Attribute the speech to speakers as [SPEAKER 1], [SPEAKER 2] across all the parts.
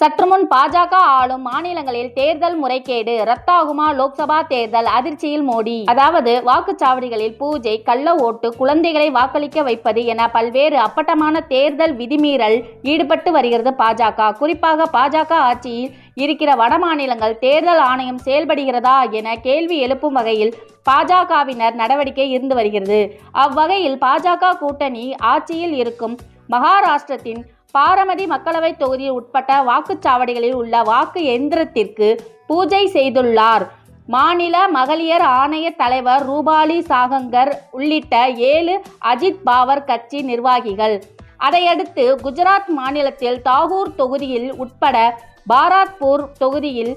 [SPEAKER 1] சற்றுமுன் பாஜக ஆளும் மாநிலங்களில் தேர்தல் முறைகேடு ரத்தாகுமா லோக்சபா தேர்தல் அதிர்ச்சியில் மோடி. அதாவது வாக்குச்சாவடிகளில் பூஜை கள்ள ஓட்டு குழந்தைகளை வாக்களிக்க வைப்பது என பல்வேறு அப்பட்டமான தேர்தல் விதிமீறல் ஈடுபட்டு வருகிறது பாஜக. குறிப்பாக பாஜக ஆட்சியில் இருக்கிற வட மாநிலங்கள் தேர்தல் ஆணையம் செயல்படுகிறதா என கேள்வி எழுப்பும் வகையில் பாஜகவினர் நடவடிக்கை இருந்து வருகிறது. அவ்வகையில் பாஜக கூட்டணி ஆட்சியில் இருக்கும் மகாராஷ்டிரத்தின் பாரமதி மக்களவை தொகுதியில் உட்பட்ட வாக்குச்சாவடிகளில் உள்ள வாக்கு எந்திரத்திற்கு பூஜை செய்துள்ளார். மாநில மகளிர் ஆணைய தலைவர் ரூபாலி சாகங்கர் உள்ளிட்ட ஏழு அஜித் பாவர் கட்சி நிர்வாகிகள். அதையடுத்து குஜராத் மாநிலத்தில் தாகூர் தொகுதியில் உட்பட பாராத்பூர் தொகுதியில்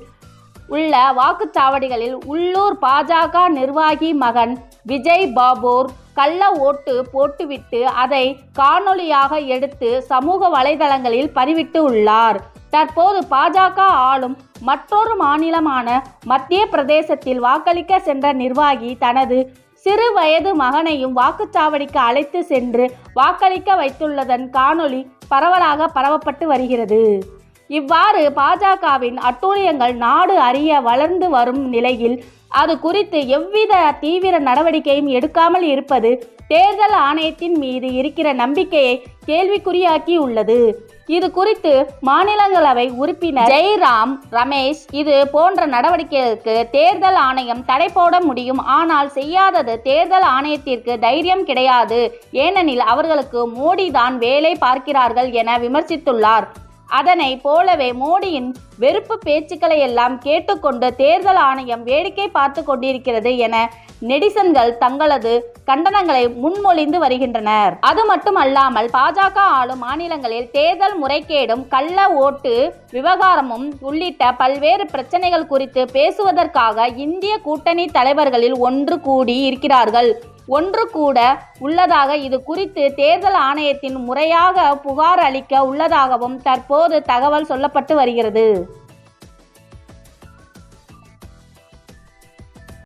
[SPEAKER 1] உள்ள வாக்குச்சாவடிகளில் உள்ளூர் பாஜக நிர்வாகி மகன் விஜய் பாபூர் கள்ள ஓட்டு போட்டுவிட்டு அதை காணொளியாக எடுத்து சமூக வலைதளங்களில் பதிவிட்டு உள்ளார். தற்போது பாஜக ஆளும் மற்றொரு மாநிலமான மத்திய பிரதேசத்தில் வாக்களிக்க சென்ற நிர்வாகி தனது சிறு வயது மகனையும் வாக்குச்சாவடிக்கு அழைத்து சென்று வாக்களிக்க வைத்துள்ளதன் காணொளி பரவலாக பரவப்பட்டு வருகிறது. இவ்வாறு பாஜகவின் அட்டூழியங்கள் நாடு அறிய வளர்ந்து வரும் நிலையில் அது குறித்து எவ்வித தீவிர நடவடிக்கையும் எடுக்காமல் இருப்பது தேர்தல் ஆணையத்தின் மீது இருக்கிற நம்பிக்கையை கேள்விக்குறியாக்கி உள்ளது இது குறித்து மாநிலங்களவை உறுப்பினர் ஜெய்ராம் ரமேஷ் இது போன்ற நடவடிக்கைகளுக்கு தேர்தல் ஆணையம் தடை போட முடியும். ஆனால் செய்யாதது தேர்தல் ஆணையத்திற்கு தைரியம் கிடையாது. ஏனெனில் அவர்களுக்கு மோடி தான் வேலை பார்க்கிறார்கள் என விமர்சித்துள்ளார். அதனை போலவே மோடியின் வெறுப்பு பேச்சுக்களை எல்லாம் கேட்டுக்கொண்டு தேர்தல் ஆணையம் வேடிக்கை பார்த்து கொண்டிருக்கிறது என நெடிசன்கள் தங்களது கண்டனங்களை முன்மொழிந்து வருகின்றனர். அது மட்டுமல்லாமல் பாஜக ஆளும் மாநிலங்களில் தேர்தல் முறைகேடும் கள்ள ஓட்டு விவகாரமும் உள்ளிட்ட பல்வேறு பிரச்சனைகள் குறித்து பேசுவதற்காக இந்திய கூட்டணி தலைவர்களில் ஒன்று கூடி இருக்கிறார்கள். ஒன்று கூட உள்ளதாக இது குறித்து தேர்தல் ஆணையத்தின் முறையாக புகார் அளிக்க உள்ளதாகவும் தற்போது தகவல் சொல்லப்பட்டு வருகிறது.